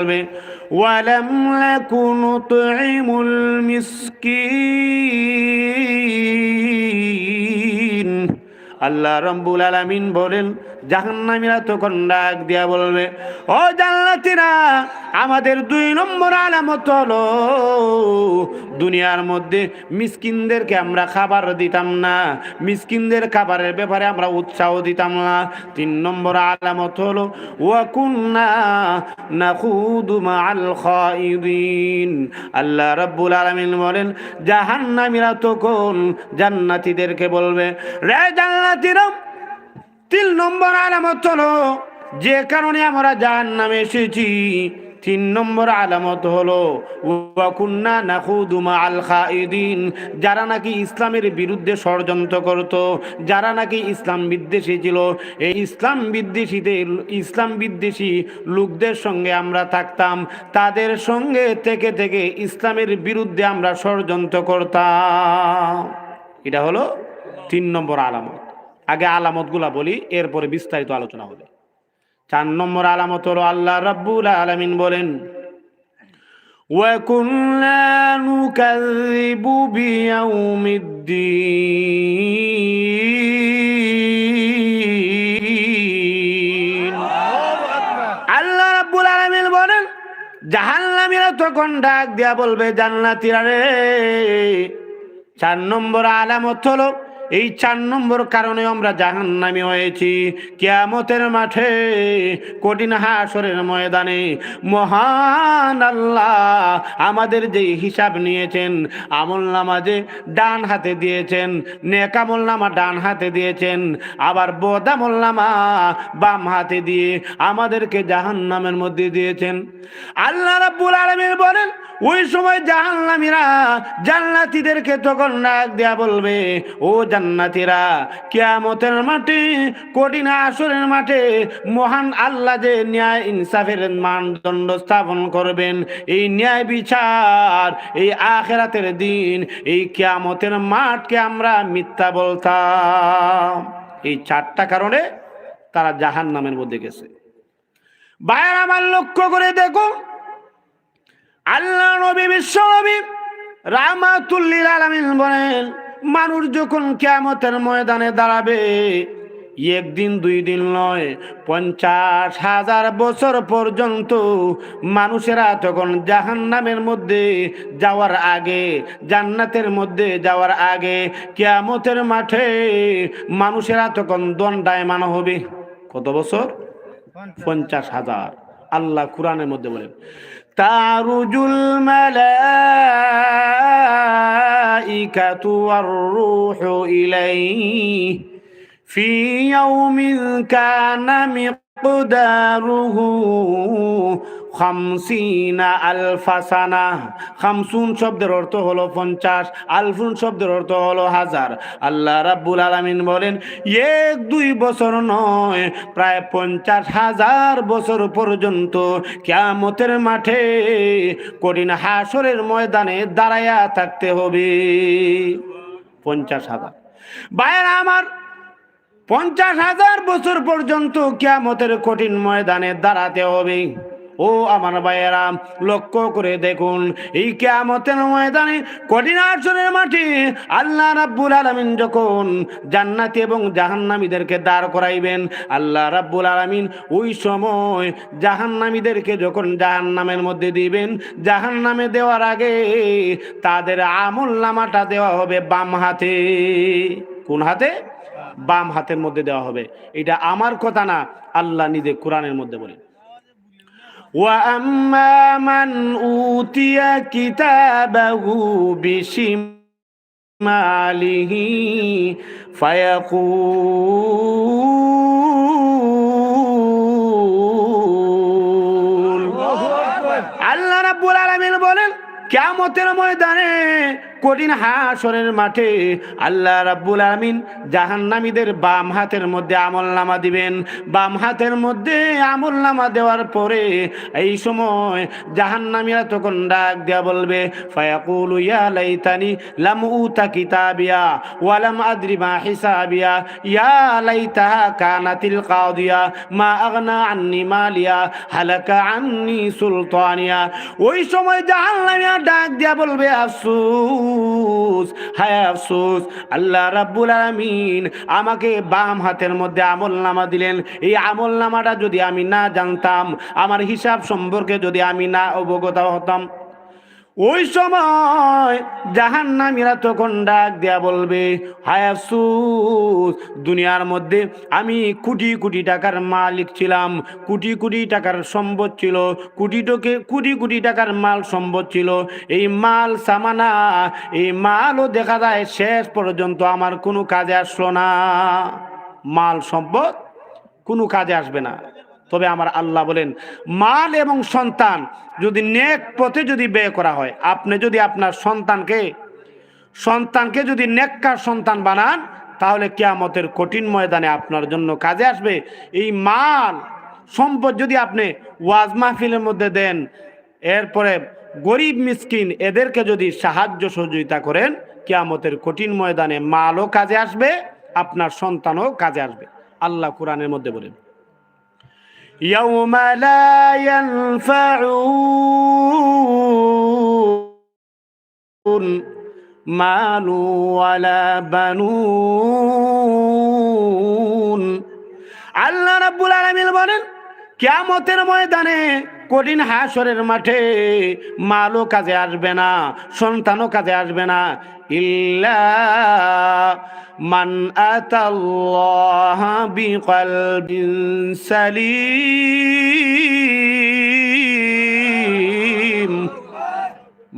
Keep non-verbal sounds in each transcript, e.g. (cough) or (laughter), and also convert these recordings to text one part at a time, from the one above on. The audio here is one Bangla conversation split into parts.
বলবে ওয়ালাম লাকুনু তুইমুল আল্লাহ রব্বুল আলামিন বলেন জাহান্নামীরা তখন ডাক দিয়া বলবে, ও জান্নাতীরা, আমাদের দুই নম্বর আলামত হলো, দুনিয়ার মধ্যে মিসকিনদেরকে আমরা খাবার দিতাম না, মিসকিনদের খাবারের ব্যাপারে আমরা উৎসাহ দিতাম না। তিন নম্বর আলামত হলো ওয়াকুন্না নাখুদু মাআল খাইদিন। আল্লাহ রাব্বুল আলামিন বলেন, জাহান্নামীরা তখন জান্নাতীদেরকে বলবে, রে জান্নাতীরা তিন নম্বর আলামত হলো, যে কারণে আমরা জাহান নামে এসেছি। তিন নম্বর আলামত হলো ওয়াকুন্না যারা নাকি ইসলামের বিরুদ্ধে ষড়যন্ত্র করত, যারা নাকি ইসলাম বিদ্বেষী ছিল। এই ইসলাম বিদ্বেষীতে ইসলাম বিদ্বেষী লোকদের সঙ্গে আমরা থাকতাম। তাদের সঙ্গে থেকে থেকে ইসলামের বিরুদ্ধে আমরা ষড়যন্ত্র করতাম। এটা হলো তিন নম্বর আলামত। আগে আলামতগুলা বলি এরপরে বিস্তারিত আলোচনা হবে চার নম্বর আলামত হলো আল্লাহ রাব্বুল আলামিন বলেন وَكُنَّا نُكَذِّبُ بِيَوْمِ الدِّينِ আল্লাহ রাব্বুল আলামিন বলেন জাহান্নামীরা তখন ডাক দিয়া বলবে জান্নাতীরা রে চার নম্বর আলামত হলো এই চার নম্বর কারণে আমরা জাহান্নামী হয়েছি। কিয়ামতের মাঠে, কঠিন হাসরের ময়দানে, মহান আল্লাহ আমাদের যে হিসাব নিয়েছেন, আমল নামা যে ডান হাতে দিয়েছেন নেকামল নামা ডান হাতে দিয়েছেন, আবার বদামল নামা বাম হাতে দিয়ে আমাদেরকে জাহান্নামের মধ্যে দিয়েছেন। আল্লাহ রাব্বুল আলামিন বলেন ওই সময় জাহান্নামীরা জান্নাতীদেরকে তখন ডাক দেয়া বলবে, ও জান্নাতীরা, কিয়ামতের মাঠে, কঠিন আসরের মাঠে মহান আল্লাহ যে ন্যায় ইনসাফের মানদণ্ড স্থাপন করবেন, এই ন্যায় বিচার, এই আখেরাতের দিন, এই কিয়ামতের মাঠকে আমরা মিথ্যা বলতাম। এই চারটা কারণে তারা জাহান নামের মধ্যে গেছে। ভাইয়ের, আমার লক্ষ্য করে দেখো আল্লাহ নবী বিশ্ব নবী রামাতুল্লিল আলামিন বলেন মানুষ যখন কিয়ামতের ময়দানে দাঁড়াবে একদিন দুই দিন নয় পঞ্চাশ হাজার বছর পর্যন্ত মানুষেরা তখন জাহান্নামের মধ্যে যাওয়ার আগে জান্নাতের মধ্যে যাওয়ার আগে কেয়ামতের মাঠে মানুষেরা তখন দণ্ডায়মান হবে। কত বছর? পঞ্চাশ হাজার। আল্লাহ কোরআনের মধ্যে বলেন تعرج الملائكة والروح إليه. في يوم كان مقداره খামসিনা আলফাসানা খামসুন শব্দের অর্থ হলো পঞ্চাশ, আলফুন শব্দের অর্থ হলো হাজার। আল্লাহ রাব্বুল আলামিন বলেন, এক, দুই বছর নয়, প্রায় পঞ্চাশ হাজার বছর পর্যন্ত কিয়ামতের মাঠে কঠিন হাসরের ময়দানে দাঁড়ায়া থাকতে হবে। পঞ্চাশ হাজার। বাইরে আমার, পঞ্চাশ হাজার বছর পর্যন্ত কিয়ামতের কঠিন ময়দানে দাঁড়াতে হবে। ও আমার ভাইয়েরা, লক্ষ্য করে দেখুন, এই কেয়ামতের ময়দানে কঠিন আসনের মাঠে আল্লাহ রাব্বুল আলামিন যখন জান্নাতি এবং জাহান্নামীদেরকে দাঁড় করাইবেন, আল্লাহ রাব্বুল আলামিন ওই সময় জাহান্নামীদেরকে যখন জাহান্নামের মধ্যে দিবেন, জাহান্নামে দেওয়ার আগে তাদের আমল নামাটা দেওয়া হবে বাম হাতে। কোন হাতে? বাম হাতের মধ্যে দেওয়া হবে। এটা আমার কথা না, আল্লাহ নিজে কোরআনের মধ্যে বলে وأما من أوتي كتابه بشماله فيقول আল্লাহ রাব্বুল আলামিন বলেন কিয়ামতের ময়দানে কঠিন হাসরের মাঠে আল্লাহ রাব্বুল আমিন জাহান্নামীদের বাম হাতের মধ্যে আমল নামা দিবেন। বাম হাতের মধ্যে আমল নামা দেওয়ার পরে এই সময় জাহান্নামীরা তখন ডাক দেয়া বলবে, ফায়াকুলু ইয়া লাইতানি লাম উতা কিতাবিয়া ওয়ালাম আদ্রি মা হিসাবিয়া। ইয়া লাইতাহা কানাতিল কাদিয়া। মা আগনা আন্নি মালিয়া, হালাকা আন্নি সুলতানিয়া। ওই সময় জাহান্নামীরা ডাক দিয়া বলবে আফসোস হায় আফসোস, আল্লাহ রাব্বুল আমিন আমাকে বাম হাতের মধ্যে আমল নামা দিলেন। এই আমল নামাটা যদি আমি না জানতাম, আমার হিসাব সম্পর্কে যদি আমি না অবগত হতাম ওই সময় জাহান জাহান্নামীরা তখন ডাক দেয়া বলবে, হায় আফসোস, দুনিয়ার মধ্যে আমি কোটি কোটি টাকার মালিক ছিলাম, কোটি কোটি টাকার সম্পদ ছিল, কোটি টোকে, কোটি কোটি টাকার মাল সম্পদ ছিল। এই মাল সামানা, এই মালও দেখা যায় শেষ পর্যন্ত আমার কোনো কাজে আসলো না। মাল সম্পদ কোনো কাজে আসবে না। তবে আমার আল্লাহ বলেন, মাল এবং সন্তান যদি নেক পথে যদি ব্যয় করা হয়, আপনি যদি আপনার সন্তানকে সন্তানকে যদি নেককার সন্তান বানান, তাহলে কিয়ামতের কঠিন ময়দানে আপনার জন্য কাজে আসবে। এই মাল সম্পদ যদি আপনি ওয়াজ মাহফিলের মধ্যে দেন, এরপরে গরিব মিসকিন এদেরকে যদি সাহায্য সহযোগিতা করেন, কিয়ামতের কঠিন ময়দানে মালও কাজে আসবে, আপনার সন্তানও কাজে আসবে। আল্লাহ কোরআনের মধ্যে বলেন। يوم لا ينفع مال ولا بنون আল্লাহ রাব্বুল আলামিন বলেন কিয়ামতের ময়দানে কঠিন হাসরের মাঠে মালও কাজে আসবে না সন্তানও কাজে আসবে না ইল্লা মান আতাল্লাহ বিকলবিন সালিম।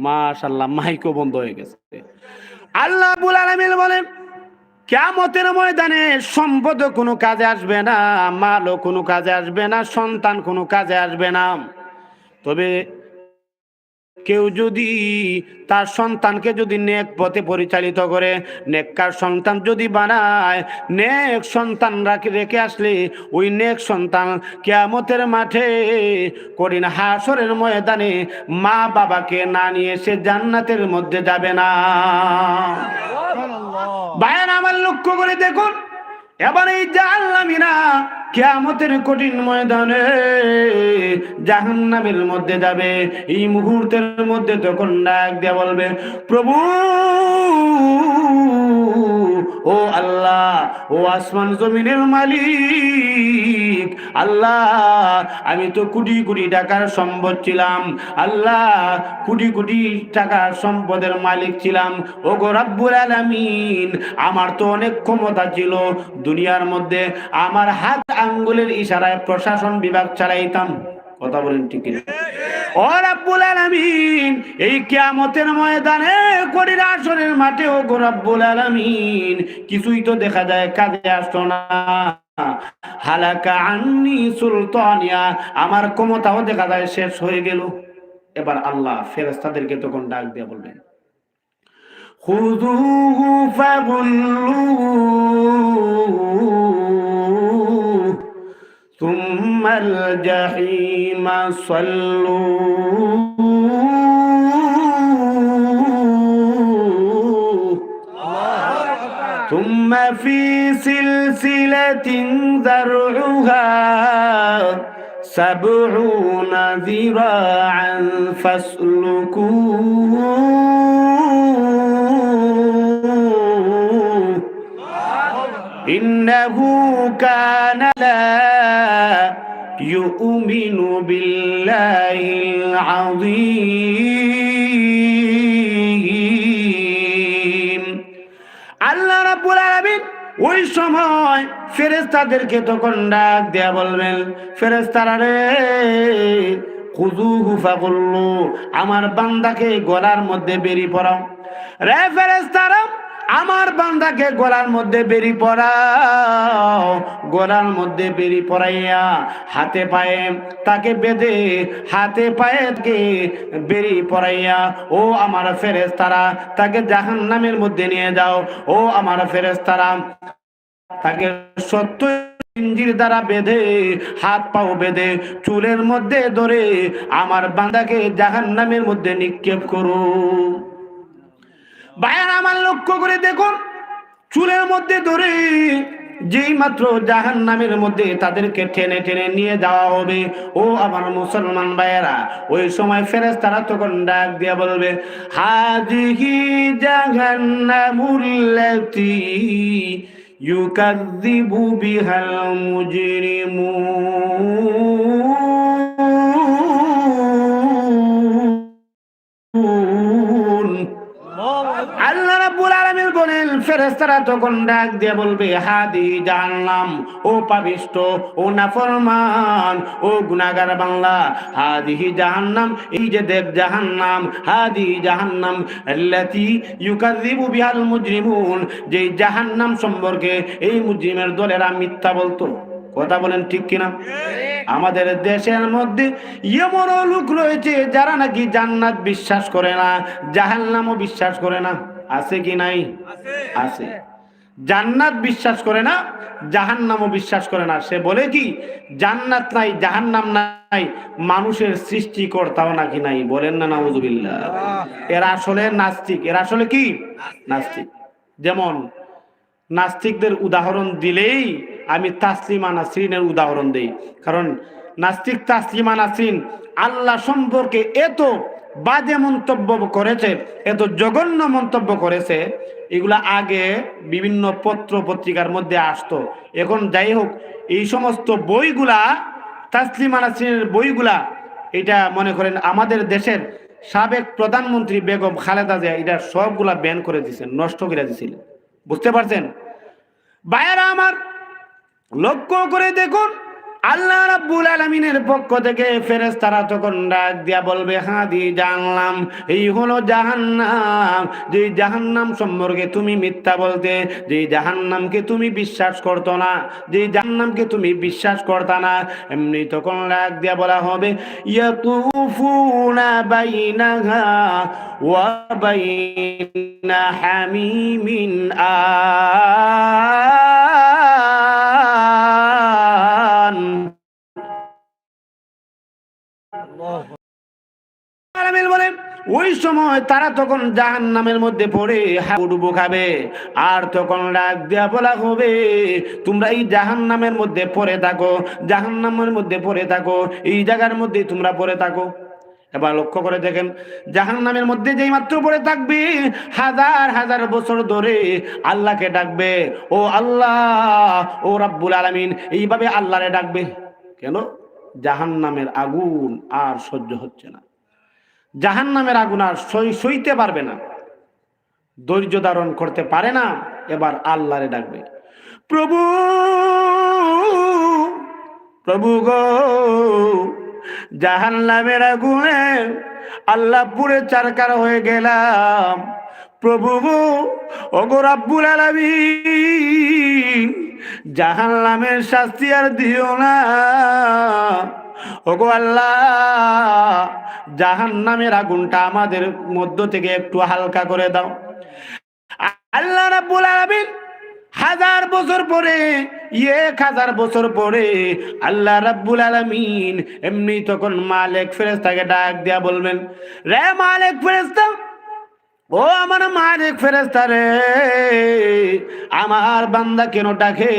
মাশাল্লাহ মাইকও বন্ধ হয়ে গেছে। আল্লাহ রাব্বুল আলামিন বলেন কেমতের ময়দানে সম্পদ কোনো কাজে আসবে না মালও কোনো কাজে আসবে না, সন্তান কোনো কাজে আসবে না। তবে কেউ যদি তার সন্তানকে যদি নেক পথে পরিচালিত করে নেককার সন্তান যদি বানায় নেক সন্তান রাখে রেখে আসলে ওই নেক সন্তান কেয়ামতের মাঠে করিন হাসরের ময়দানে মা বাবাকে না নিয়ে সে জান্নাতের মধ্যে যাবে না। বায়ান আমার লক্ষ্য করে দেখুন এবার এই জাহান্নামীরা কেয়ামতের কঠিন ময়দানে জাহান্নামের মধ্যে যাবে। এই মুহূর্তের মধ্যে তখন ডাক দিয়ে বলবে, প্রভু ও আল্লাহ, ও আসমান জমিনের মালিক। আল্লাহ, আমি তো কোটি কোটি টাকার সম্পদ ছিলাম। আল্লাহ, কোটি কোটি টাকার সম্পদের মালিক ছিলাম। ও গো রাব্বুল আলামিন, আমার তো অনেক ক্ষমতা ছিল। দুনিয়ার মধ্যে আমার হাত আঙ্গুলের ইশারায় প্রশাসন বিভাগ চালাইতাম কথা বলেন ঠিক? ও রাব্বুল আলামিন এই কিয়ামতের ময়দানে করির আসরের মাঠে ও গো রাব্বুল আলামিন কিছুই তো দেখা যায় কাজে আসতো না হালাকা আন্নি সুলতানিয়া আমার ক্ষমতাও দেখা যায় শেষ হয়ে গেল এবার আল্লাহ ফেরেশতাদেরকে তখন ডাক দিয়ে বলবেন খুযুহু ফাগুল্লুহু ثم الجحيم صلوه ثم في سلسلة ذرعها سبعون ذراعا فاسلكوه. إنه كان لا يؤمن بالله العظيم আল্লাহ রাব্বুল আলামিন ওই সময় ফেরেশতাদেরকে তখন ডাক দেয়া বলবেন ফেরেশতারা রে খুজুহু ফাগুল্লু আমার বান্দাকে গলার মধ্যে বেরিয়ে পড়াও রে ফেরেশতারা আমার বান্দাকে গলার মধ্যে বেরি পড়াও গলার মধ্যে বেরি পড়াইয়া হাতে পায়ে তাকে বেঁধে হাতে পায়ে বেরি পড়াইয়া ও আমার ফেরেস তারা তাকে জাহান নামের মধ্যে নিয়ে যাও, ও আমার ফেরেস তারা তাকে সত্য ইঞ্জির দ্বারা বেঁধে, হাত পাও বেঁধে, চুলের মধ্যে ধরে আমার বান্দাকে জাহান নামের মধ্যে নিক্ষেপ করো বায়ার আমার লক্ষ্য করে দেখুন, চুলের মধ্যে ধরে যেই মাত্র জাহান নামের মধ্যে তাদেরকে টেনে টেনে নিয়ে যাওয়া হবে। ও আমার মুসলমান ভাইয়েরা, ওই সময় ফেরেস তারা তখন ডাক দিয়ে বলবে বিহাল মুজরিমুন। তখন ডাক দিয়ে বলবে, হাদি জাহান্নাম, ও পাবিষ্ট ও নাফরমান, ও গুনাহগার বাংলা জাহান্নাম, এই যে জাহান্নাম, হাদি জাহান্নাম বিহাল মুজরিমুন যে জাহান্নাম সম্পর্কে এই মুজরিমের দলেরা মিথ্যা বলতো। কথা বলেন ঠিক কিনা? আমাদের দেশের মধ্যে এমনও লোক রয়েছে যারা নাকি জান্নাত বিশ্বাস করে না, জাহান্নামও বিশ্বাস করে না। আছে কি নাই? আছে। জান্নাত বিশ্বাস করে না জাহান্নামও বিশ্বাস করে না। সে বলে কি জান্নাত নাই জাহান্নাম নাই মানুষের সৃষ্টিকর্তাও নাকি নাই। বলেন না নাউজুবিল্লাহ। এরা আসলে নাস্তিক। এরা আসলে কি? নাস্তিক। যেমন নাস্তিকদের উদাহরণ দিলেই আমি তাসলিমা নাসরিনের উদাহরণ দেই। কারণ নাস্তিক তাসলিমা নাসরিন আল্লাহ সম্পর্কে এত বাজে মন্তব্য করেছে, এত জঘন্য মন্তব্য করেছে, এগুলা আগে বিভিন্ন পত্র পত্রিকার মধ্যে আসতো। এখন যাই হোক, এই সমস্ত বইগুলা, তাসলিমা নাসরিনের বইগুলা, এটা মনে করেন আমাদের দেশের সাবেক প্রধানমন্ত্রী বেগম খালেদা জিয়া, এটা সবগুলা ব্যান করে দিয়েছেন, নষ্ট করে দিয়েছিলেন। বুঝতে পারছেন? বায়ারা আমার, লক্ষ্য করে দেখুন আল্লাহ রাব্বুল আলামিনের পক্ষ থেকে ফেরেশতারা তখন ডাক দিয়া বলবে হ্যাঁ দি জানলাম এই হলো জাহান্নাম। যে জাহান্নাম সম্পর্কে তুমি মিথ্যা বলতে যে জাহান্নামকে তুমি বিশ্বাস করতো না যে জাহান্নামকে তুমি বিশ্বাস করতা না, এমনি তখন ডাক দিয়া বলা হবে, ইয়াতুফুনা বাইনাহা ওয়া বাইনা হামিমিন আন সময় তারা তখন জাহান নামের মধ্যে পড়ে হাবুডুবু খাবে। আর তখন ডাক দেয়া বলা হবে, তোমরা এই জাহান নামের মধ্যে পড়ে থাকো জাহান নামের মধ্যে পড়ে থাকো, এই জায়গার মধ্যে তোমরা পড়ে থাকো। এবার লক্ষ্য করে দেখেন জাহান নামের মধ্যে যেই মাত্র পড়ে থাকবে, হাজার হাজার বছর ধরে আল্লাহকে ডাকবে। ও আল্লাহ, ও রাব্বুল আলামিন, এইভাবে আল্লাহরে ডাকবে। কেন? জাহান নামের আগুন আর সহ্য হচ্ছে না। জাহান নামের আগুন আর সই- সইতে পারবে না। ধৈর্য ধারণ করতে পারে না, এবার আল্লাহরে ডাকবে। প্রভু প্রভু গো জাহান নামের আগুনে আল্লাহ পুরে চারকার হয়ে গেলাম। প্রভু, ওগো রাব্বুল আলামিন জাহান নামের শাস্তি আর দিও না। ওগো আল্লাহ জাহান নামের আগুনটা আমাদের মধ্য থেকে একটু হালকা করে দাও। আল্লাহ রাব্বুল আলামিন হাজার বছর পরে, এক হাজার বছর পরে আল্লাহ রাব্বুল আলামিন এমনি তখন মালিক ফেরেশতাকে ডাক দিয়া বলবেন, রে মালিক ফেরেশতা ও আমার মালিক ফেরেস্তারে রে, আমার বান্দা কেন ডাকে?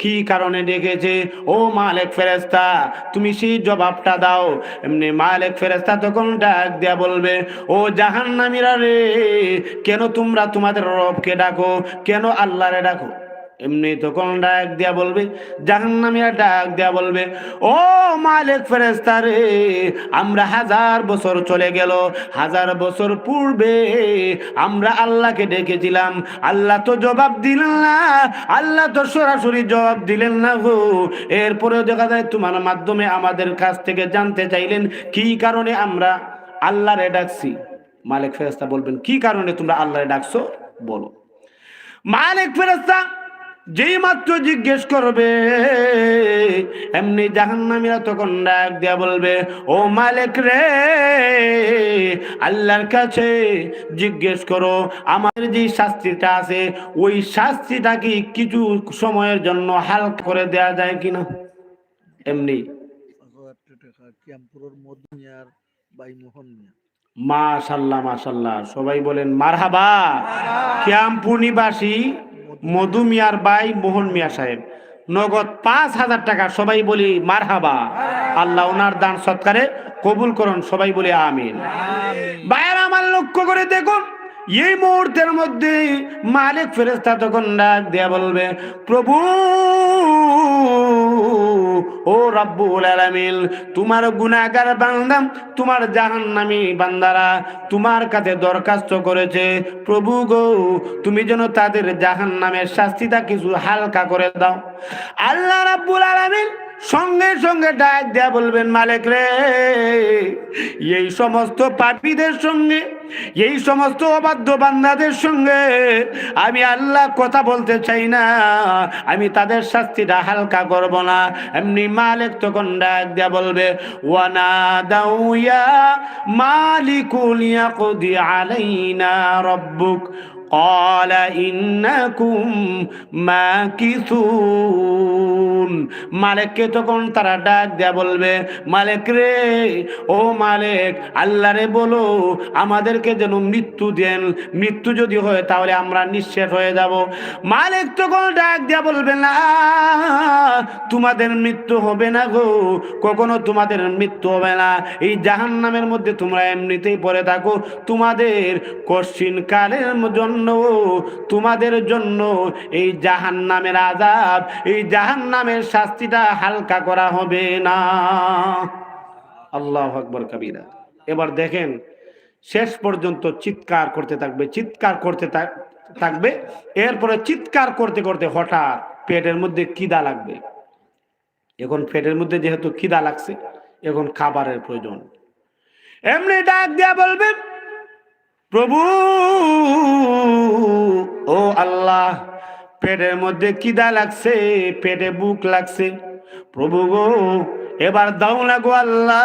কি কারণে ডেকেছে? ও মালিক ফেরেস্তা তুমি সেই জবাবটা দাও। এমনি মালিক ফেরেস্তা তখন ডাক দেয়া বলবে, ও জাহান্নামিরা রে, কেন তোমরা তোমাদের রবকে ডাকো? কেন আল্লাহরে ডাকো? এমনি তখন ডাক দিয়া বলবে, জাহান্নামীরা ডাক দিয়া বলবে, ও মালিক ফেরেস্তা রে, আমরা হাজার বছর চলে গেল, হাজার বছর পূর্বে আমরা আল্লাহকে ডেকেছিলাম, আল্লাহ তো জবাব দিলেন না, আল্লাহ তো সরাসরি জবাব দিলেন না গো। এরপরেও দেখা যায় তোমার মাধ্যমে আমাদের কাছ থেকে জানতে চাইলেন, কি কারণে আমরা আল্লাহরে ডাকছি? মালিক ফেরেস্তা বলবেন, কি কারণে তোমরা আল্লাহরে ডাকছো? বলো। মালিক ফেরেস্তা যেই মাত্র জিজ্ঞেস করবে এমনি জাহান্নামীরা তখন ডাক দিয়া বলবে ও মালিক রে আল্লাহর কাছে জিজ্ঞেস করো আমাদের যে শাস্তিটা আছে ওই শাস্তিটা কি কিছু সময়ের জন্য হালকা করে দেয়া যায় কিনা? এমনি। মাশাল্লাহ মাশাল্লাহ সবাই বলেন মারহাবা ক্যাম্পু নিবাসী মধু মিয়ার বাই মোহন মিয়া সাহেব। নগদ পাঁচ হাজার টাকা সবাই বলি মারহাবা। আল্লাহ ওনার দান সৎকারে কবুল করুন সবাই বলি আমিন। বাইরে আমার লক্ষ্য করে দেখুন এই মুহূর্তের মধ্যে মালিক ফেরেস্তা তখন ডাক দেয়া বলবে প্রভু ও রব্বুল আলামিন, তোমার গুনাহগার বান্দা, তোমার জাহান্নামী বান্দারা তোমার কাছে দরখাস্ত করেছে, প্রভু গো, তুমি যেন তাদের জাহান্নামের শাস্তিটা কিছু হালকা করে দাও। আল্লাহ রাব্বুল আলামিন সঙ্গে সঙ্গে ডাক দেয়া বলবেন মালিক রে এই সমস্ত পাপীদের সঙ্গে এই সমস্ত অবাধ্য বান্দাদের সঙ্গে আমি আল্লাহ কথা বলতে চাই না আমি তাদের শাস্তিটা হালকা করব না এমনি মালিক তখন ডাক দেয়া বলবে ওয়ানা দাউয়া মালিকুল ইয়াকদি আলাইনা রব্বুক قال إنكم মাকিসুন মালিককে তখন তারা ডাক দেয়া বলবে, মালিক রে, ও মালিক, আল্লাহ রে বলো, আমাদেরকে যেন মৃত্যু দেন। মৃত্যু যদি হয় তাহলে আমরা নিঃশেষ হয়ে যাব। মালিক তখন ডাক দেয়া বলবে, না, তোমাদের মৃত্যু হবে না গো, কখনো তোমাদের মৃত্যু হবে না। এই জাহান নামের মধ্যে তোমরা এমনিতেই পড়ে থাকো। তোমাদের কশিন কালের জন্য, তোমাদের জন্য এই জাহান নামের আজাব এই জাহান নামের শাস্তিটা হালকা করা হবে না। আল্লাহ আকবর কবিরা। এবার দেখেন, শেষ পর্যন্ত চিৎকার করতে থাকবে, চিৎকার করতে থাক- থাকবে, এরপরে চিৎকার করতে করতে হঠাৎ পেটের মধ্যে কিদা লাগবে। এখন পেটের মধ্যে যেহেতু খিদা লাগছে, এখন খাবারের প্রয়োজন। এমনি ডাক দিয়া বলবে প্রভু, ও আল্লাহ পেটের মধ্যে কিদা লাগছে? পেটে বুক লাগছে। প্রভু গো, এবার দাও না গো আল্লাহ,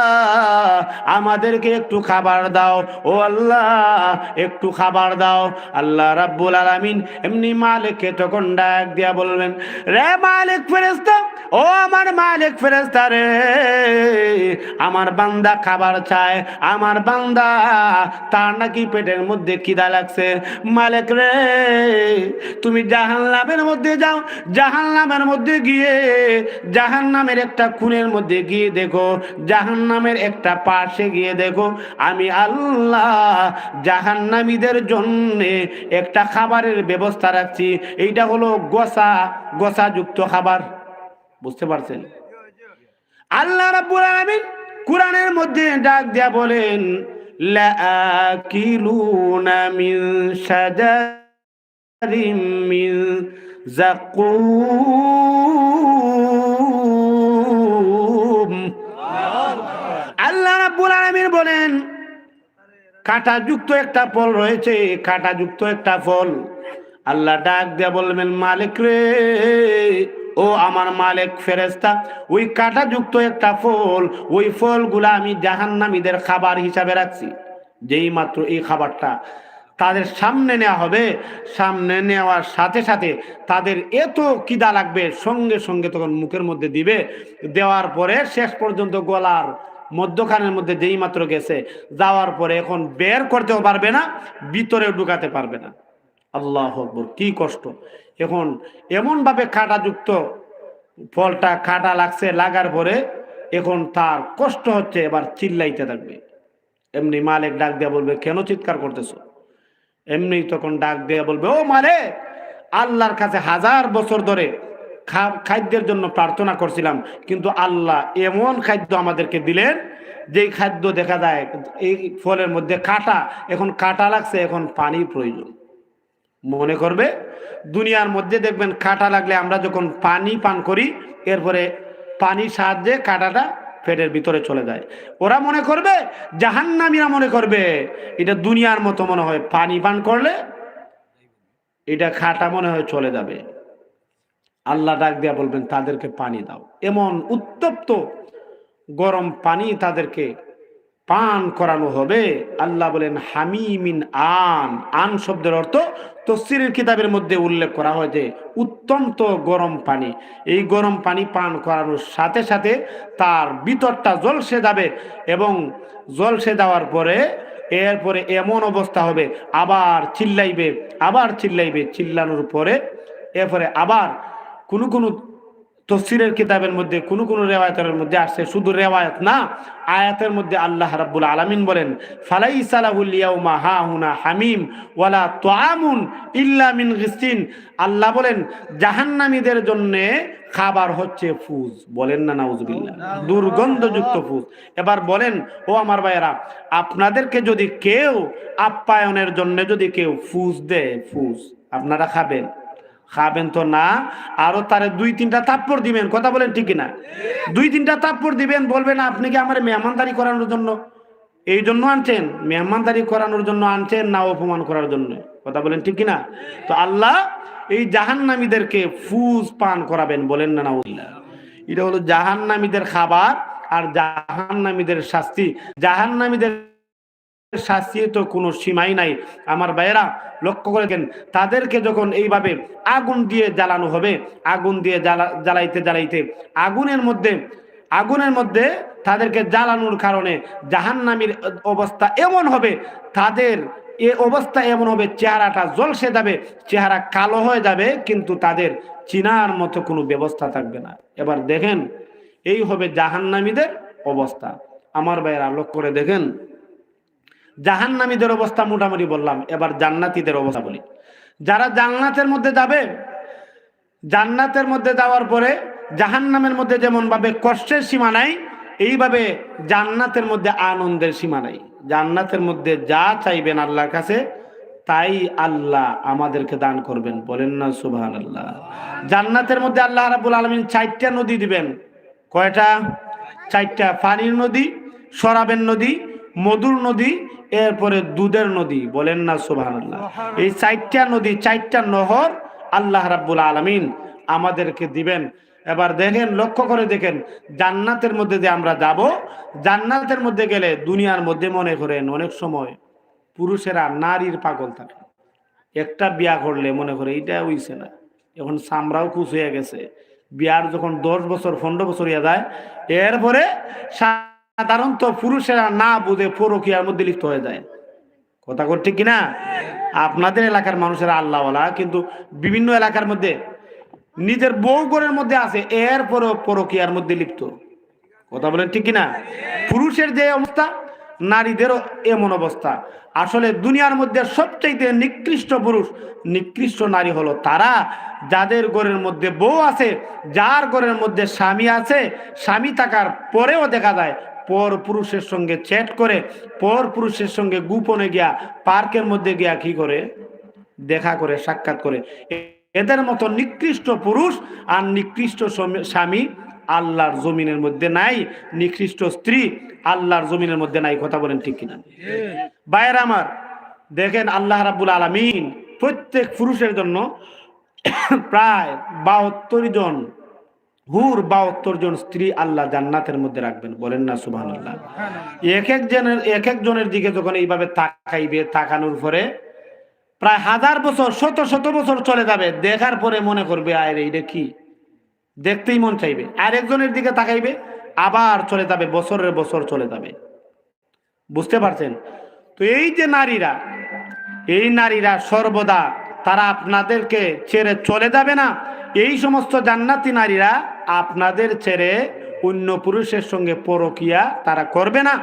আমাদেরকে একটু খাবার দাও। ও আল্লাহ, একটু খাবার দাও। আল্লাহ রাব্বুল আলামিন এমনি মালিককে তখন ডাক দিয়া বলবেন, রে মালিক ফেরেস্তা ও আমার মালিক ফেরেস্তা রে, আমার বান্দা খাবার চায়, আমার বান্দা, তার নাকি পেটের মধ্যে খিদা লাগছে। মালিক রে, তুমি জাহান্নামের মধ্যে যাও, জাহান্নামের মধ্যে গিয়ে, জাহান্নামের একটা খুনের মধ্যে গিয়ে দেখো, জাহান্নামের একটা পাশে গিয়ে দেখো, আমি আল্লাহ জাহান্নামীদের জন্য একটা খাবারের ব্যবস্থা রাখছি। এইটা হলো গোসা, গোসাযুক্ত খাবার। বুঝতে পারছেন? আল্লাহ রাব্বুল আলামিন কোরআনের মধ্যে ডাক দেয়া বলেন, লাআকিলুনা মিন শাজারিম মিন যাকুম আল্লাহ রাব্বুল আলামিন বলেন, কাঁটাযুক্ত একটা ফল রয়েছে, কাঁটাযুক্ত একটা ফল। আল্লাহ ডাক দিয়া বলবেন, মালিক রে ও আমার মালিক ফেরেস্তা ওই কাঁটাযুক্ত একটা ফল, ওই ফলগুলা আমি জাহান্নামীদের খাবার হিসাবে রাখছি। যেই মাত্র এই খাবারটা তাদের সামনে নেওয়া হবে, সামনে নেওয়ার সাথে সাথে তাদের এত কিদা লাগবে, সঙ্গে সঙ্গে তখন মুখের মধ্যে দিবে। দেওয়ার পরে শেষ পর্যন্ত গলার মধ্যখানের মধ্যে যেই মাত্র গেছে, যাওয়ার পরে এখন বের করতেও পারবে না ভিতরে ঢুকাতে পারবে না। আল্লাহ কি কষ্ট। এখন এমনভাবে কাঁটাযুক্ত ফলটা কাটা লাগছে, লাগার পরে এখন তার কষ্ট হচ্ছে, এবার চিল্লাইতে থাকবে। এমনি মালিক ডাক দিয়া বলবে, কেন চিৎকার করতেছো? এমনি তখন ডাক দিয়া বলবে, ও মালিক, আল্লাহর কাছে হাজার বছর ধরে খাদ্যের জন্য প্রার্থনা করছিলাম, কিন্তু আল্লাহ এমন খাদ্য আমাদেরকে দিলেন, যেই খাদ্য দেখা যায়, এই ফলের মধ্যে কাটা, এখন কাটা লাগছে, এখন পানি প্রয়োজন। মনে করবে। দুনিয়ার মধ্যে দেখবেন কাটা লাগলে আমরা যখন পানি পান করি, এরপরে পানির সাহায্যে কাটাটা পেটের ভিতরে চলে যায়। ওরা মনে করবে, জাহান্নামীরা মনে করবে, এটা দুনিয়ার মতো মনে হয়। পানি পান করলে এটা খাটা মনে হয় চলে যাবে। আল্লাহ ডাক দিয়া বলবেন, তাদেরকে পানি দাও। এমন উত্তপ্ত গরম পানি তাদেরকে পান করানো হবে। আল্লাহ বলেন, হামিমিন আন। আন শব্দের অর্থ তফসিরের কিতাবের মধ্যে উল্লেখ করা হয় যে উত্তন্ত গরম পানি। এই গরম পানি পান করানোর সাথে সাথে তার ভিতরটা জলসে যাবে এবং জলসে যাওয়ার পরে এরপরে এমন অবস্থা হবে, আবার চিল্লাইবে আবার চিল্লাইবে। চিল্লানোর পরে এরপরে আবার কোনো কোনো তফসিরের কিতাবের মধ্যে, কোনো কোনো রেওয়ায়তের মধ্যে আসছে, শুধু রেওয়ায়ত না, আয়াতের মধ্যে আল্লাহ রাব্বুল আলামিন বলেন ফালাই সালাহুল ইয়াউমা হা হুনা হামিম ওয়ালা তোয়ামুন ইল্লা মিন গিসিন আল্লাহ বলেন, জাহান্নামীদের জন্য খাবার হচ্ছে ফুজ। বলেন না, নাউজুবিল্লাহ, দুর্গন্ধযুক্ত ফুজ। এবার বলেন, ও আমার ভাইয়েরা, আপনাদেরকে যদি কেউ আপ্যায়নের জন্য যদি কেউ ফুজ দেয়, ফুজ আপনারা খাবেন। খাবেন তো না, আরও তারে দুই তিনটা তাপ্পর দিবেন, কথা বলেন ঠিক না দুই তিনটা তাপ্পর দিবেন, বলবেন আপনি কি আমার মেহমানদারি করানোর জন্য? এই জন্য আনছেন, মেহমানদারি করানোর জন্য আনছেন না অপমান করার জন্য? কথা বলেন ঠিক না তো আল্লাহ এই জাহান্নামীদেরকে ফুজ পান করাবেন, বলেন না না এটা হলো জাহান্নামীদের খাবার আর জাহান্নামীদের শাস্তি। জাহান্নামীদের শাস্তি তো কোনো সীমাই নাই। আমার ভাইয়েরা, লক্ষ্য করে দেখেন, তাদেরকে যখন এইভাবে আগুন দিয়ে জ্বালানো হবে, আগুন দিয়ে জ্বালা, জ্বালাইতে জ্বালাইতে, আগুনের মধ্যে আগুনের মধ্যে তাদেরকে জ্বালানোর কারণে জাহান্নামীর অবস্থা এমন হবে, তাদের এ অবস্থা এমন হবে, চেহারাটা জলসে যাবে, চেহারা কালো হয়ে যাবে, কিন্তু তাদের চিনার মতো কোনো ব্যবস্থা থাকবে না। এবার দেখেন, এই হবে জাহান্নামীদের অবস্থা। আমার ভাইয়েরা, লক্ষ্য করে দেখেন জাহান্নামীদের অবস্থা মোটামুটি বললাম, এবার জান্নাতীদের অবস্থা বলি। যারা জান্নাতের মধ্যে যাবে, জান্নাতের মধ্যে যাওয়ার পরে জাহান্নামের মধ্যে যেমন ভাবে কষ্টের সীমা নাই, এইভাবে জান্নাতের মধ্যে আনন্দের সীমা নাই। জান্নাতের মধ্যে যা চাইবেন আল্লাহর কাছে, তাই আল্লাহ আমাদেরকে দান করবেন, বলেন না সুবহান আল্লাহ জান্নাতের মধ্যে আল্লাহ রাবুল আলমিন চারটা নদী দিবেন। কয়টা? চারটা পানির নদী শরাবের নদী মধুর নদী এরপরে দুধের নদী বলেন না আল্লাহ এই চারটা নদী চারটা নহর আল্লাহ রাব্বুল আলমিন আমাদেরকে দিবেন। এবার দেখেন লক্ষ্য করে দেখেন জান্নাতের মধ্যে যে আমরা যাব। জান্নাতের মধ্যে গেলে দুনিয়ার মধ্যে মনে করেন অনেক সময় পুরুষেরা নারীর পাগল থাকে। একটা বিয়া করলে মনে করে এইটা হইছে না। এখন সামরাও খুশ হয়ে গেছে। বিয়ার যখন দশ বছর পনেরো বছর হয়ে যায় এরপরে সাধারণত পুরুষেরা না বুঝে পরকিয়ার মধ্যে লিপ্ত হয়ে যায়। কথা কর ঠিক কিনা? আপনাদের এলাকার মানুষেরা আল্লাহওয়ালা, কিন্তু বিভিন্ন এলাকার মধ্যে, নিজের বউ ঘরের মধ্যে আছে এর এরপরও পরকিয়ার মধ্যে লিপ্ত। কথা বলেন ঠিক কিনা? পুরুষের যে অবস্থা, নারীদেরও এমন অবস্থা। আসলে দুনিয়ার মধ্যে সবচাইতে নিকৃষ্ট পুরুষ, নিকৃষ্ট নারী হলো তারা। যাদের ঘরের মধ্যে বউ আছে, যার ঘরের মধ্যে স্বামী আছে, স্বামী থাকার পরেও দেখা যায় পর পুরুষের সঙ্গে চ্যাট করে, পর পুরুষের সঙ্গে গোপনে গিয়া পার্কের মধ্যে গিয়া কি করে? দেখা করে, সাক্ষাৎ করে। এদের মতো নিকৃষ্ট পুরুষ আর নিকৃষ্ট স্বামী- আল্লাহর জমিনের মধ্যে নাই। নিকৃষ্ট স্ত্রী আল্লাহর জমিনের মধ্যে নাই। কথা বলেন ঠিক কিনা? বাইরে আমার, দেখেন আল্লাহ রাব্বুল আলামিন প্রত্যেক পুরুষের জন্য (coughs) প্রায় বাহাত্তর জন হুর বাহাত্তর জন স্ত্রী আল্লাহ জান্নাতের মধ্যে রাখবেন। বলেন না সুবহান আল্লাহ এক এক জনের এক একজনের দিকে যখন এইভাবে তাকাইবে, তাকানোর পরে প্রায় হাজার বছর, শত শত বছর চলে যাবে। দেখার পরে মনে করবে আয় এইটা কি? দেখতেই মন চাইবে। আর একজনের দিকে তাকাইবে, আবার চলে যাবে, বছরের বছর চলে যাবে। বুঝতে পারছেন? তো এই যে নারীরা, এই নারীরা সর্বদা তারা আপনাদেরকে ছেড়ে চলে যাবে না এই সমস্ত জান্নাতি নারীরা আপনাদের ছেড়ে অন্য পুরুষের সঙ্গে পরকিয়া তারা করবে না।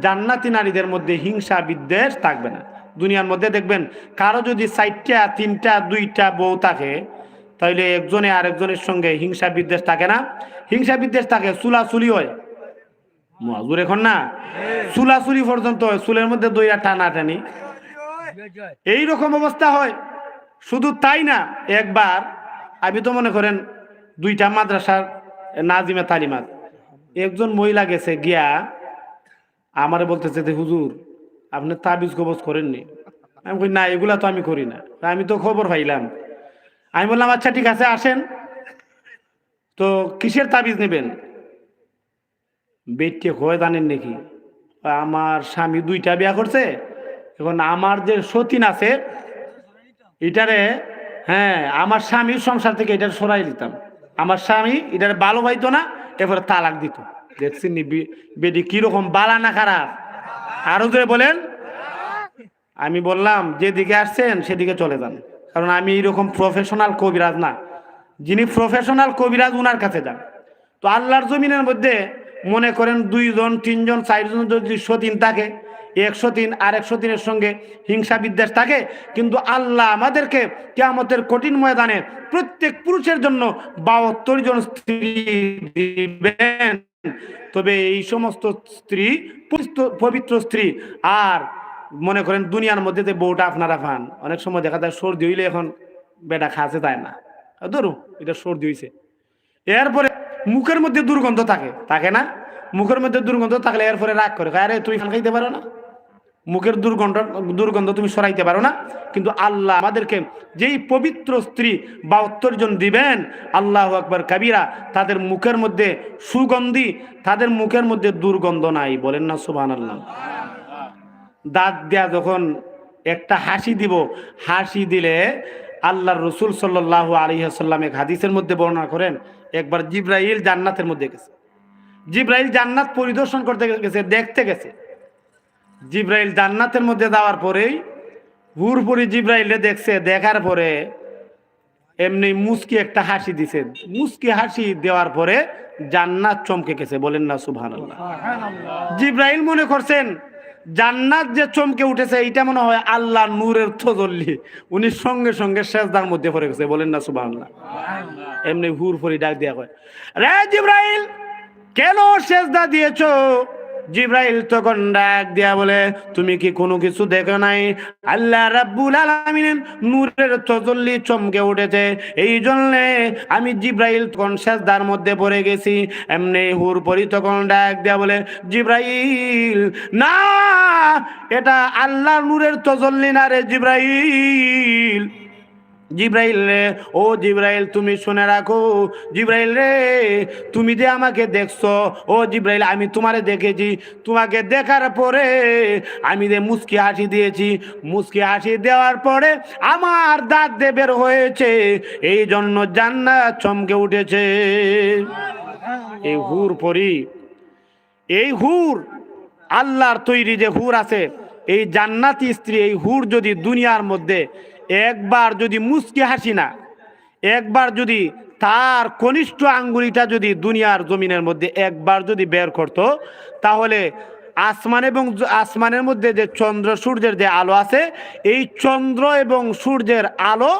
জান্নাতি নারীদের মধ্যে হিংসা, বিদ্বেষ থাকবে না। দুনিয়ার মধ্যে দেখবেন, কারও যদি চারটা, তিনটা, দুইটা বউ থাকে তাহলে একজনে আরেকজনের সঙ্গে হিংসা, বিদ্বেষ থাকে না। হিংসা, বিদ্বেষ থাকে, চুলাচুলি হয়। এখন না? চুলাচুলি পর্যন্ত হয়, চুলের মধ্যে দইয়া টানা টানি। এই রকম অবস্থা হয়। শুধু তাই না, একবার আমি তো মনে করেন দুইটা মাদ্রাসার নাজিমে তালিমাত। একজন মহিলা গেছে গিয়া আমারে বলতেছে যে, হুজুর, আপনি তাবিজ কবজ করেননি। আমি কই, না, এগুলা তো আমি করি না। আমি তো খবর পাইলাম। আমি বললাম আচ্ছা ঠিক আছে, আসেন। তো কিসের তাবিজ নেবেন? বেটে হয়ে জানেন নাকি, আমার স্বামী দুইটা বিয়া করছে, এখন আমার যে সতীন আছে, এটারে হ্যাঁ আমার স্বামীর সংসার থেকে এটা সরাই দিতাম। আমার স্বামী এটা ভালো পাইতো না, এরপরে তালাক দিত। দেখছেন নি, বি- বেডি কীরকম বালা না খারাপ? আরও জোরে বলেন। আমি বললাম, যেদিকে আসছেন, সেদিকে চলে যান। কারণ আমি এরকম প্রফেশনাল কবিরাজ না। যিনি প্রফেশনাল কবিরাজ, উনার কাছে যান। তো আল্লাহর জমিনের মধ্যে মনে করেন দুইজন, তিনজন, চারজন যদি সতীন থাকে একশো দিন আর একশো দিনের সঙ্গে হিংসা বিদ্বেষ থাকে। কিন্তু আল্লাহ আমাদেরকে কেয়ামতের কঠিন ময়দানে প্রত্যেক পুরুষের জন্য বাহাত্তর জন স্ত্রী দিবেন। তবে এই সমস্ত স্ত্রী, পবিত্র- স্ত্রী আর মনে করেন দুনিয়ার মধ্যে যে বউটা আপনারা পান, অনেক সময় দেখা যায় সর্দি হইলে এখন বেটা খাসে যায় না। ধরু, এটা সর্দি হইছে। এরপরে মুখের মধ্যে দুর্গন্ধ থাকে থাকে না? মুখের মধ্যে দুর্গন্ধ থাকলে এরপরে রাগ করে আরে তুই খান খাইতে পারো না? মুখের দুর্গন্ধ দুর্গন্ধ তুমি সরাইতে পারো না। কিন্তু আল্লাহ আমাদেরকে যেই পবিত্র স্ত্রী বাহাত্তর জন দিবেন, আল্লাহ আকবর কাবিরা, তাদের মুখের মধ্যে সুগন্ধি, তাদের মুখের মধ্যে দুর্গন্ধ নাই। বলেন না সুবান আল্লাহ দাঁত দেয়া যখন একটা হাসি দিব, হাসি দিলে আল্লাহ রসুল সাল্লাহ আলিহাসাল্লাম এক হাদিসের মধ্যে বর্ণনা করেন, একবার জিব্রাইল জান্নাতের মধ্যে গেছে। জিব্রাইল জান্নাত পরিদর্শন করতে গেছে, দেখতে গেছে। জিব্রাইল জান্নাতের মধ্যে যাওয়ার পরেই হুরপুরি জিব্রাইলে দেখছে দেখার পরে এমনি মুস্কি একটা হাসি দিছে। মুস্কি হাসি দেওয়ার পরে জান্নাত চমকে গেছে বলেন না সুবহানাল্লাহ। জিব্রাইল মনে করছেন জান্নাত যে চমকে উঠেছে এইটা মনে হয় আল্লাহ নূরের থজল্লি উনি সঙ্গে সঙ্গে শেষদার মধ্যে পড়ে গেছে বলেন না সুবহানাল্লাহ। এমনি হুর ফরি ডাক দেয়া হয় রে জিব্রাইল কেন সেজদা দিয়েছ? জিব্রাইল তখন ডাক দিয়া বলে, তুমি কি কোনো কিছু দেখো নাই? আল্লাহ রাব্বুল আলামিন নূরের তজল্লি চমকে উঠেছে। এই জন্যে আমি জিব্রাইল তখন সেজদার মধ্যে পড়ে গেছি। এমনি হুর পরি তখন ডাক দিয়া বলে, জিব্রাইল, না, এটা আল্লাহ নূরের তজল্লি না রে জিব্রাইল। জিব্রাইল রে, ও জিব্রাইল, তুমি শুনে রাখো। জিব্রাইল রে, তুমি যে আমাকে দেখছ, ও জিব্রাইল, আমি তোমারে দেখেছি। তোমাকে দেখার পরে আমি যে মুস্কি হাসি দিয়েছি, মুস্কি হাসি দেওয়ার পরে আমার দাঁত দিয়ে বের হয়েছে। এই জন্য জান্নাত চমকে উঠেছে। এই হুর পরি, এই হুর, আল্লাহর তৈরি যে হুর আছে, এই জান্নাতি স্ত্রী, এই হুর যদি দুনিয়ার মধ্যে একবার যদি মুস্কি হাসি না, একবার যদি তার কনিষ্ঠ আঙ্গুলিটা যদি দুনিয়ার জমিনের মধ্যে একবার যদি বের করত, তাহলে আসমান এবং আসমানের মধ্যে যে চন্দ্র, সূর্যের যে আলো আছে, এই চন্দ্র এবং সূর্যের আলো,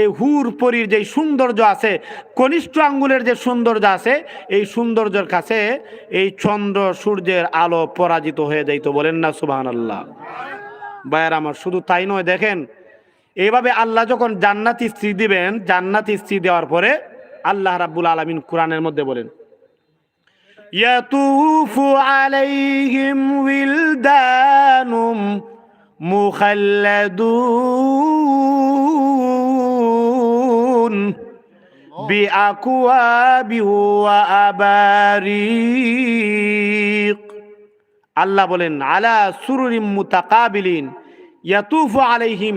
এই হুর পরীর যে সৌন্দর্য আছে, কনিষ্ঠ আঙ্গুলের যে সৌন্দর্য আছে, এই সৌন্দর্যের কাছে এই চন্দ্র, সূর্যের আলো পরাজিত হয়ে যাইতো বলেন না সুবাহান আল্লাহ বায়ার আমার শুধু তাই নয়, দেখেন এইভাবে আল্লাহ যখন জান্নাতি স্ত্রী দিবেন, জান্নাতি স্ত্রী দেওয়ার পরে আল্লাহ রাবুল আলমিন কোরআনের মধ্যে বলেন আলাইহিম মুখাল্লাদুন আল্লাহ বলেন, আলা সুরুরিম মুতাকাবিলিন, ইয়াতুফু আলাইহিম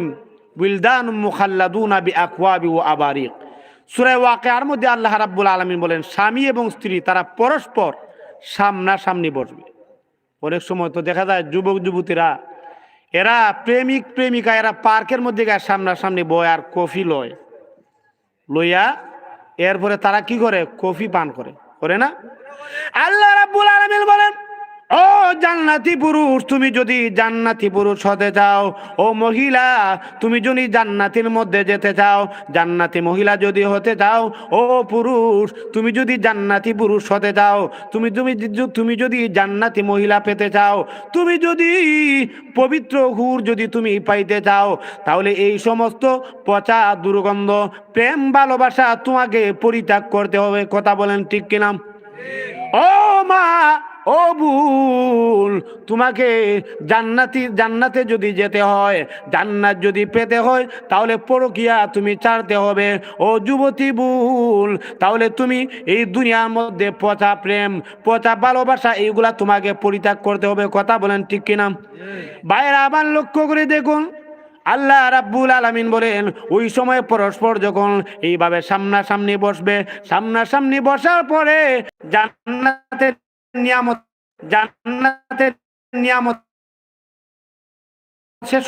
বিলদান মুখাল্লাদুনা বি আকওয়াবি ও আবারিক। সূরা ওয়াকিয়ার মধ্যে আল্লাহ রাব্বুল আলামিন বলেন, স্বামী এবং স্ত্রী তারা পরস্পর সামনাসামনি বসবে। অনেক সময় তো দেখা যায় যুবক যুবতীরা, এরা প্রেমিক প্রেমিকা, এরা পার্কের মধ্যে গিয়ে সামনাসামনি বয় আর কফি লয়। লইয়া এরপরে তারা কি করে? কফি পান করে। করে না? আল্লাহ রাব্বুল আলামিন বলেন ও জান্নাতি পুরুষ, তুমি যদি জান্নাতি পুরুষ হতে চাও, ও মহিলা, তুমি যদি জান্নাতির মধ্যে যেতে চাও, জান্নাতি মহিলা যদি হতে চাও, ও পুরুষ, তুমি যদি জান্নাতি পুরুষ হতে চাও, তুমি তুমি তুমি যদি জান্নাতি মহিলা পেতে চাও, তুমি যদি পবিত্র হুর যদি তুমি পাইতে চাও, তাহলে এই সমস্ত পচা দুর্গন্ধ, প্রেম, ভালোবাসা তোমাকে পরিত্যাগ করতে হবে। কথা বলেন ঠিক কিনা? ও মা ও বুল তোমাকে জান্নাতি জান্নাতে যদি যেতে হয় জান্নাত যদি পেতে হয় তাহলে পরকিয়া তুমি ছাড়তে হবে। ও যুবতী বুল তাহলে তুমি এই দুনিয়ার মধ্যে পচা প্রেম পচা ভালোবাসা এইগুলা তোমাকে পরিত্যাগ করতে হবে। কথা বলেন ঠিক কিনা? বাইরে আবার লক্ষ্য করে দেখুন। আল্লাহ রাব্বুল আলামিন বলেন ওই সময় পরস্পর যখন এইভাবে সামনাসামনি বসবে সামনাসামনি বসার পরে জান্নাতের নিয়ামত জান্নাতের নিয়ামত